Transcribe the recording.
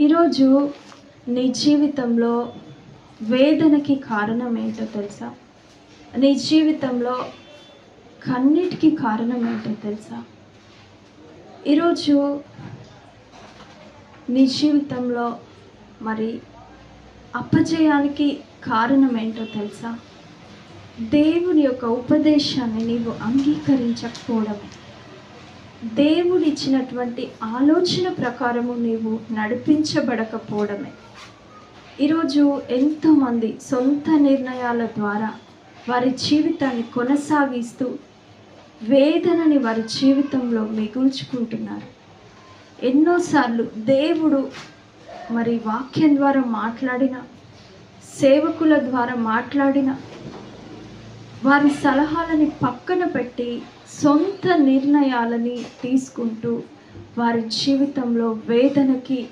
ఈరోజు నీ జీవితంలో వేదనకి కారణం ఏంటో తెలుసా? నీ జీవితంలో కన్నిటికి కారణం ఏంటో తెలుసా? ఈరోజు నీ జీవితంలో మరి అపజయానికి కారణం ఏంటో తెలుసా? దేవుని యొక్క ఉపదేశాన్ని నీవు అంగీకరించకపోవడమే. దేవుడు ఇచ్చినటువంటి ఆలోచన ప్రకారము నీవు నడిపించబడకపోవడమే. ఈరోజు ఎంతోమంది సొంత నిర్ణయాల ద్వారా వారి జీవితాన్ని కొనసాగిస్తూ వేదనని వారి జీవితంలో మిగుల్చుకుంటున్నారు. ఎన్నోసార్లు దేవుడు మరి వాక్యం ద్వారా మాట్లాడిన సేవకుల ద్వారా మాట్లాడిన వారి సలహాలని పక్కన పెట్టి సొంత నిర్ణయాలని తీసుకుంటూ వారి జీవితంలో వేదనకి